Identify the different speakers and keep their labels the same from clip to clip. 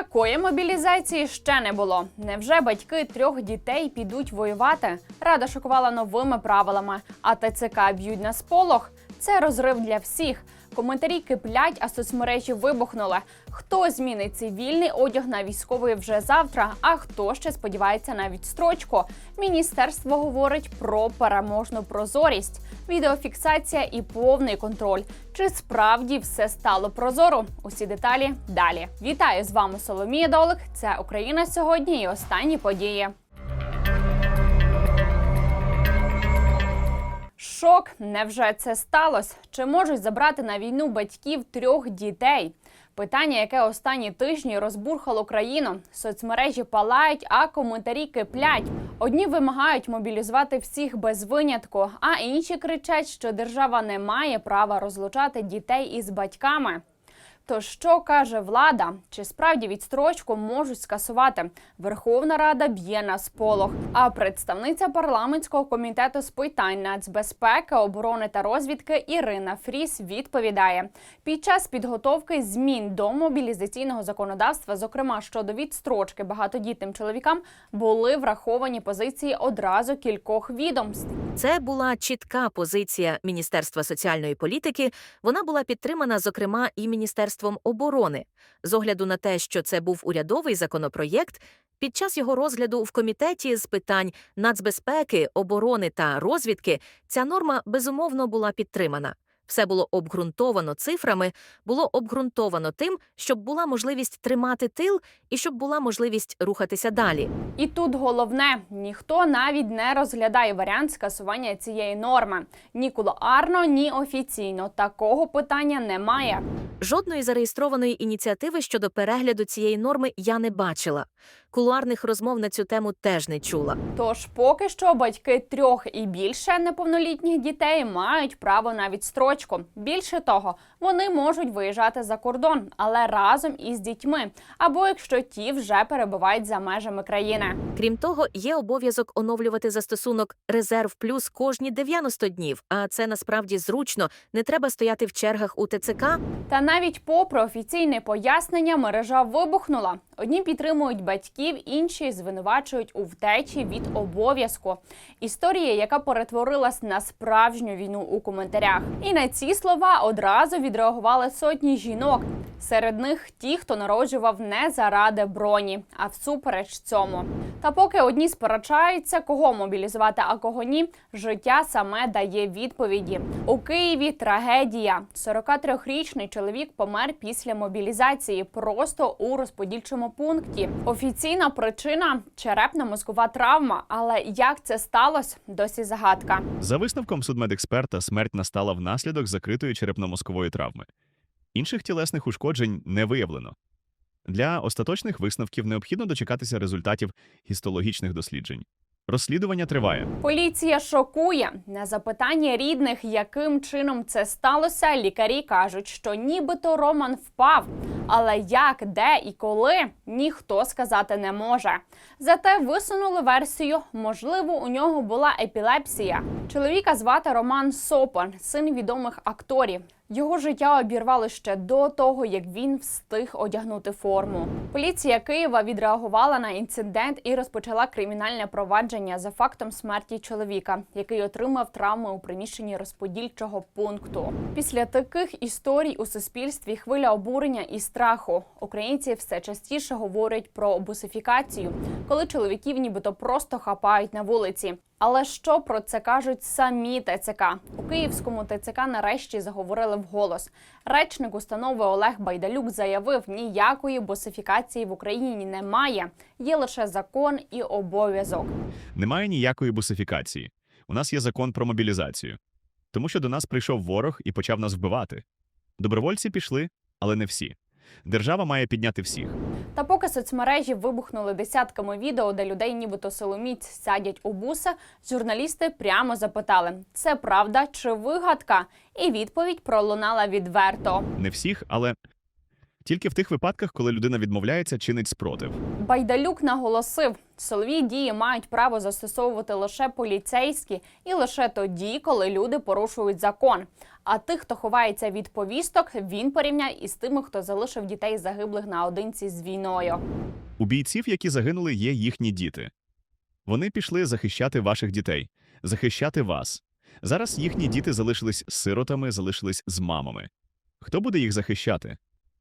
Speaker 1: Такої мобілізації ще не було. Невже батьки трьох дітей підуть воювати? Рада шокувала новими правилами. А ТЦК б'ють на сполох. Це розрив для всіх. Коментарі киплять, а соцмережі вибухнули. Хто змінить цивільний одяг на військовий вже завтра? А хто ще сподівається на відстрочку? Міністерство говорить про переможну прозорість, відеофіксація і повний контроль. Чи справді все стало прозоро? Усі деталі далі. Вітаю з вами Соломія Долик. Це Україна сьогодні і останні події. Шок, невже це сталося? Чи можуть забрати на війну батьків трьох дітей? Питання, яке останні тижні розбурхало країну. Соцмережі палають, а коментарі киплять. Одні вимагають мобілізувати всіх без винятку, а інші кричать, що держава не має права розлучати дітей із батьками. То що каже влада? Чи справді відстрочку можуть скасувати? Верховна Рада б'є на сполох. А представниця парламентського комітету з питань нацбезпеки, оборони та розвідки Ірина Фріс відповідає: під час підготовки змін до мобілізаційного законодавства, зокрема щодо відстрочки багатодітним чоловікам, були враховані позиції одразу кількох відомств.
Speaker 2: Це була чітка позиція Міністерства соціальної політики. Вона була підтримана, зокрема, і Міністерством оборони. З огляду на те, що це був урядовий законопроєкт, під час його розгляду в комітеті з питань нацбезпеки, оборони та розвідки ця норма безумовно була підтримана. Все було обґрунтовано цифрами, було обґрунтовано тим, щоб була можливість тримати тил і щоб була можливість рухатися далі.
Speaker 1: І тут головне: ніхто навіть не розглядає варіант скасування цієї норми. Ні кулуарно, ні офіційно. Такого питання немає.
Speaker 2: Жодної зареєстрованої ініціативи щодо перегляду цієї норми я не бачила. Кулуарних розмов на цю тему теж не чула.
Speaker 1: Тож поки що батьки трьох і більше неповнолітніх дітей мають право на відстрочку. Більше того, вони можуть виїжджати за кордон, але разом із дітьми, або якщо ті вже перебувають за межами країни.
Speaker 2: Крім того, є обов'язок оновлювати застосунок Резерв Плюс кожні 90 днів. А це насправді зручно. Не треба стояти в чергах у ТЦК.
Speaker 1: Та навіть попри офіційне пояснення, мережа вибухнула. Одні підтримують батьків, інші звинувачують у втечі від обов'язку. Історія, яка перетворилась на справжню війну у коментарях. І на ці слова одразу відреагували сотні жінок. Серед них ті, хто народжував не заради броні, а всупереч цьому. Та поки одні сперечаються, кого мобілізувати, а кого ні, життя саме дає відповіді. У Києві трагедія. 43-річний чоловік помер після мобілізації просто у розподільчому пункті. Офіційна причина черепно-мозкова травма. Але як це сталося, досі загадка.
Speaker 3: За висновком судмедексперта, смерть настала внаслідок закритої черепно-мозкової травми. Інших тілесних ушкоджень не виявлено. Для остаточних висновків необхідно дочекатися результатів гістологічних досліджень. Розслідування триває.
Speaker 1: Поліція шокує на запитання рідних, яким чином це сталося. Лікарі кажуть, що нібито Роман впав. Але як, де і коли ніхто сказати не може. Зате висунули версію, можливо, у нього була епілепсія. Чоловіка звати Роман Сопан, син відомих акторів. Його життя обірвало ще до того, як він встиг одягнути форму. Поліція Києва відреагувала на інцидент і розпочала кримінальне провадження за фактом смерті чоловіка, який отримав травми у приміщенні розподільчого пункту. Після таких історій у суспільстві хвиля обурення і страху. Українці все частіше говорять про бусифікацію, коли чоловіків нібито просто хапають на вулиці. Але що про це кажуть самі ТЦК? У Київському ТЦК нарешті заговорили вголос. Речник установи Олег Байдалюк заявив, ніякої босифікації в Україні немає. Є лише закон і обов'язок.
Speaker 3: Немає ніякої бусифікації. У нас є закон про мобілізацію. Тому що до нас прийшов ворог і почав нас вбивати. Добровольці пішли, але не всі. Держава має підняти всіх.
Speaker 1: Та поки соцмережі вибухнули десятками відео, де людей нібито силоміць сядять у буса, журналісти прямо запитали: це правда чи вигадка? І відповідь пролунала відверто.
Speaker 3: Не всіх, але тільки в тих випадках, коли людина відмовляється, чинить спротив.
Speaker 1: Байдалюк наголосив, силові дії мають право застосовувати лише поліцейські і лише тоді, коли люди порушують закон. А тих, хто ховається від повісток, він порівняє із тими, хто залишив дітей загиблих наодинці з війною.
Speaker 3: У бійців, які загинули, є їхні діти. Вони пішли захищати ваших дітей, захищати вас. Зараз їхні діти залишились сиротами, залишились з мамами. Хто буде їх захищати?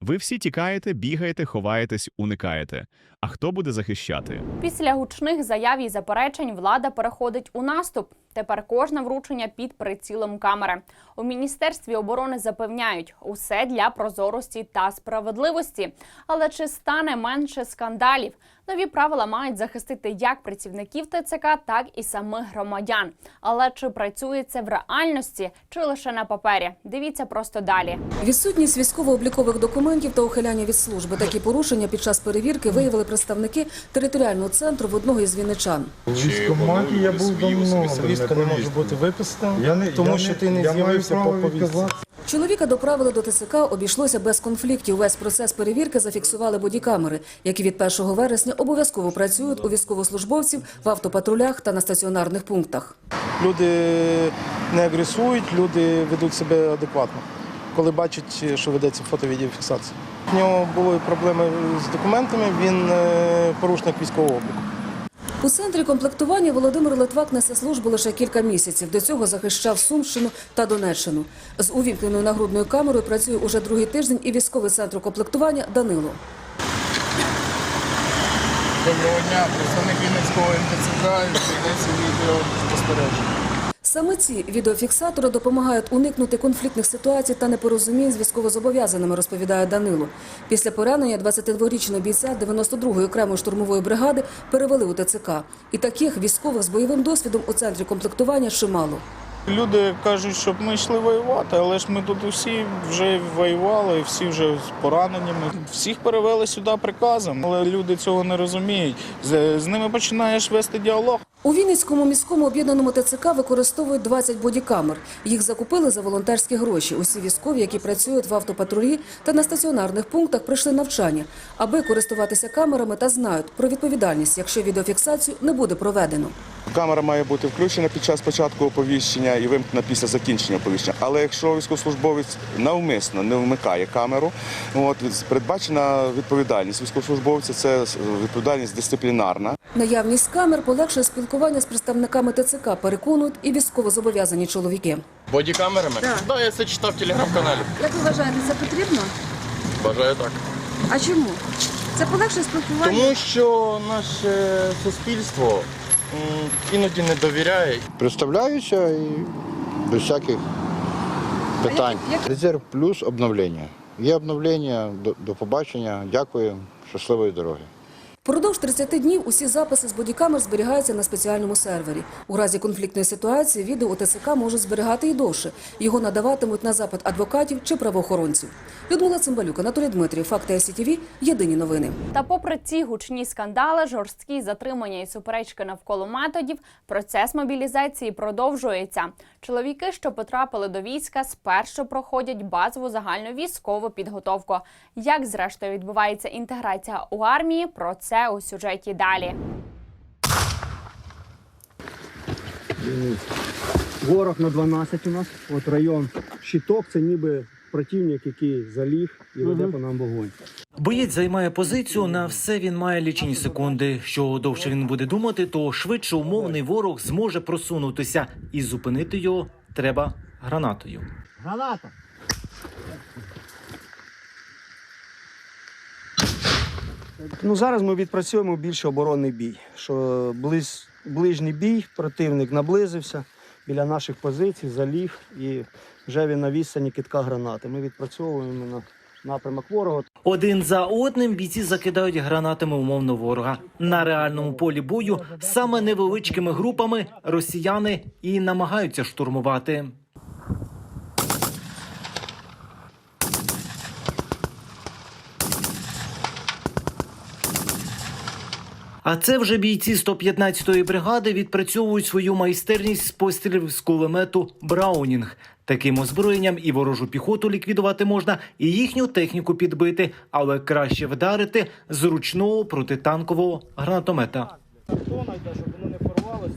Speaker 3: Ви всі тікаєте, бігаєте, ховаєтесь, уникаєте. А хто буде захищати?
Speaker 1: Після гучних заяв і заперечень влада переходить у наступ. Тепер кожне вручення під прицілом камери. У міністерстві оборони запевняють, усе для прозорості та справедливості. Але чи стане менше скандалів? Нові правила мають захистити як працівників ТЦК, так і самих громадян. Але чи працює це в реальності, чи лише на папері? Дивіться просто далі.
Speaker 4: Відсутність військово-облікових документів та ухиляння від служби. Такі порушення під час перевірки виявили представники територіального центру в одного із вінничан.
Speaker 5: У військкоматі я був давно.
Speaker 6: Повістка не може бути виписана,
Speaker 5: Я не-
Speaker 6: тому
Speaker 5: я
Speaker 6: що
Speaker 5: не-
Speaker 6: ти не з'явився по повістці.
Speaker 4: Чоловіка доправили до ТСК, обійшлося без конфліктів. Весь процес перевірки зафіксували бодікамери, які від 1 вересня обов'язково працюють у військовослужбовців в автопатрулях та на стаціонарних пунктах.
Speaker 6: Люди не агресують, люди ведуть себе адекватно, коли бачать, що ведеться фото-відеофіксація. У нього були проблеми з документами, він е, порушник військового обліку.
Speaker 4: У центрі комплектування Володимир Литвак несе службу лише кілька місяців. До цього захищав Сумщину та Донеччину. З увімкненою нагрудною камерою працює уже другий тиждень і військовий центр комплектування Данило.
Speaker 6: Доброго дня, представник Вінницького МТЦК, ведеться відео спостереження.
Speaker 4: Саме ці відеофіксатори допомагають уникнути конфліктних ситуацій та непорозумінь з військовозобов'язаними, розповідає Данило. Після поранення 22-річного бійця 92-ї окремої штурмової бригади перевели у ТЦК. І таких військових з бойовим досвідом у центрі комплектування чимало.
Speaker 7: Люди кажуть, щоб ми йшли воювати, але ж ми тут усі вже воювали, всі вже з пораненнями. Всіх перевели сюди приказом, але люди цього не розуміють. З, ними починаєш вести діалог.
Speaker 4: У Вінницькому міському об'єднаному ТЦК використовують 20 бодікамер. Їх закупили за волонтерські гроші. Усі військові, які працюють в автопатрулі та на стаціонарних пунктах, прийшли навчання, аби користуватися камерами та знають про відповідальність, якщо відеофіксацію не буде проведено.
Speaker 8: Камера має бути включена під час початку оповіщення і вимкнена після закінчення оповіщення. Але якщо військовослужбовець навмисно не вмикає камеру, от передбачена відповідальність військовослужбовця це відповідальність дисциплінарна.
Speaker 4: Наявність камер полегшує спілкування з представниками ТЦК, переконують і військовозобов'язані чоловіки.
Speaker 9: Бодікамерами? Так, да, я це читав в телеграм-каналі.
Speaker 10: Як ви вважаєте, це потрібно?
Speaker 9: Бажаю так.
Speaker 10: А чому? Це полегшує спілкування.
Speaker 9: Тому що наше суспільство іноді не довіряє.
Speaker 5: Представляюся і без всяких питань. Резерв плюс обновлення. Є обновлення, до, до побачення. Дякую, щасливої дороги.
Speaker 4: Продовж 30 днів усі записи з бодікамер зберігаються на спеціальному сервері. У разі конфліктної ситуації відео у ТЦК можуть зберігати і довше. Його надаватимуть на запит адвокатів чи правоохоронців. Людмила Цимбалюк, Анатолій Дмитрів, Факти СІТВ, Єдині новини.
Speaker 1: Та попри ці гучні скандали, жорсткі затримання і суперечки навколо методів, процес мобілізації продовжується. Чоловіки, що потрапили до війська, спершу проходять базову загальну військову підготовку. Як зрештою відбувається інтеграція у армії? Про це у сюжеті далі.
Speaker 11: Ворог на 12 у нас. От район щиток, це ніби противник, який заліг і веде по нам вогонь.
Speaker 12: Боєць займає позицію. На все він має лічені секунди. Що довше він буде думати, то швидше умовний ворог зможе просунутися і зупинити його треба гранатою.
Speaker 11: Граната! Ну, зараз ми відпрацюємо більше оборонний бій. Що ближ, ближній бій, противник наблизився біля наших позицій, заліг і вже він на відстані китка гранати. Ми відпрацьовуємо на напрямок ворога.
Speaker 12: Один за одним бійці закидають гранатами умовно ворога. На реальному полі бою саме невеличкими групами росіяни і намагаються штурмувати. А це вже бійці 115-ї бригади відпрацьовують свою майстерність з пострілів з кулемету Браунінг. Таким озброєнням і ворожу піхоту ліквідувати можна, і їхню техніку підбити, але краще вдарити з ручного протитанкового гранатомета.
Speaker 11: Тона йде, щоб воно не порвалося,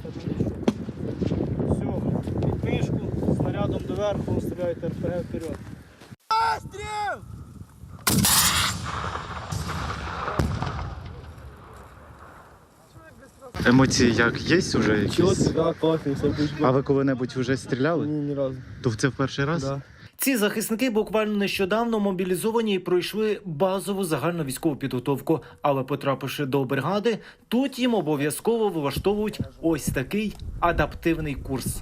Speaker 11: Все, підвишку, снаряд задом доверху, стріляйте РПГ вперед.
Speaker 13: Емоції як є вже якісь?
Speaker 11: да, класно, все
Speaker 13: А ви коли-небудь вже стріляли?
Speaker 11: Ні, ні разу.
Speaker 13: То це в перший раз?
Speaker 11: Да.
Speaker 12: Ці захисники буквально нещодавно мобілізовані і пройшли базову загальну військову підготовку. Але потрапивши до бригади, тут їм обов'язково влаштовують ось такий адаптивний курс.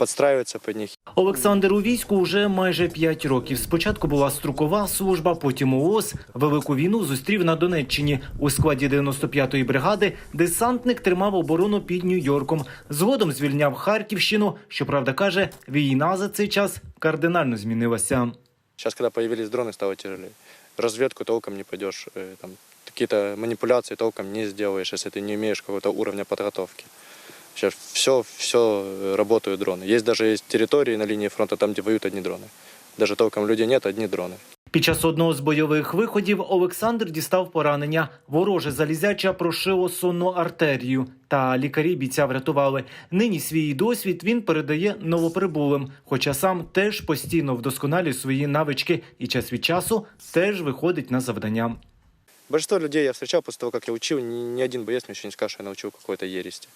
Speaker 9: подстраиваться под них.
Speaker 12: Олександр у війську вже майже 5 років. Спочатку була строкова служба, потім ООС. Велику війну зустрів на Донеччині у складі 95-ї бригади. Десантник тримав оборону під Нью-Йорком. Згодом звільняв Харківщину. Щоправда, каже, війна за цей час кардинально змінилася.
Speaker 9: Сейчас, когда появились дроны, стало тяжелее. Разведку толком не пойдешь, э, там, какие-то манипуляции толком не сделаешь, если ты не имеешь какого-то уровня подготовки. Сейчас все, все работают дроны. Есть даже есть территории на линии фронта, там, где воюют одни дроны. Даже толком людей нет, одни дроны.
Speaker 12: Під час одного з бойових виходів Олександр дістав поранення. Вороже залізяча прошило сонну артерію. Та лікарі бійця врятували. Нині свій досвід він передає новоприбулим, хоча сам теж постійно вдосконалює свої навички і час від часу теж виходить на завдання.
Speaker 9: Большинство людей я встречал после того, как я учил, ни, ни один боец мне еще не скажет, что я научил какой-то ерести.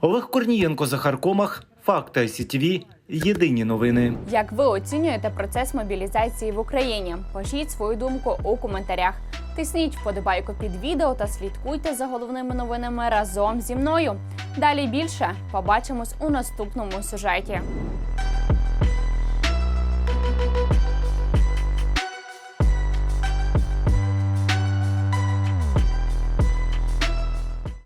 Speaker 12: Олег Корнієнко, Захар Комах, Факти СІТВ, Єдині новини.
Speaker 1: Як ви оцінюєте процес мобілізації в Україні? Пишіть свою думку у коментарях. Тисніть вподобайку під відео та слідкуйте за головними новинами разом зі мною. Далі більше побачимось у наступному сюжеті.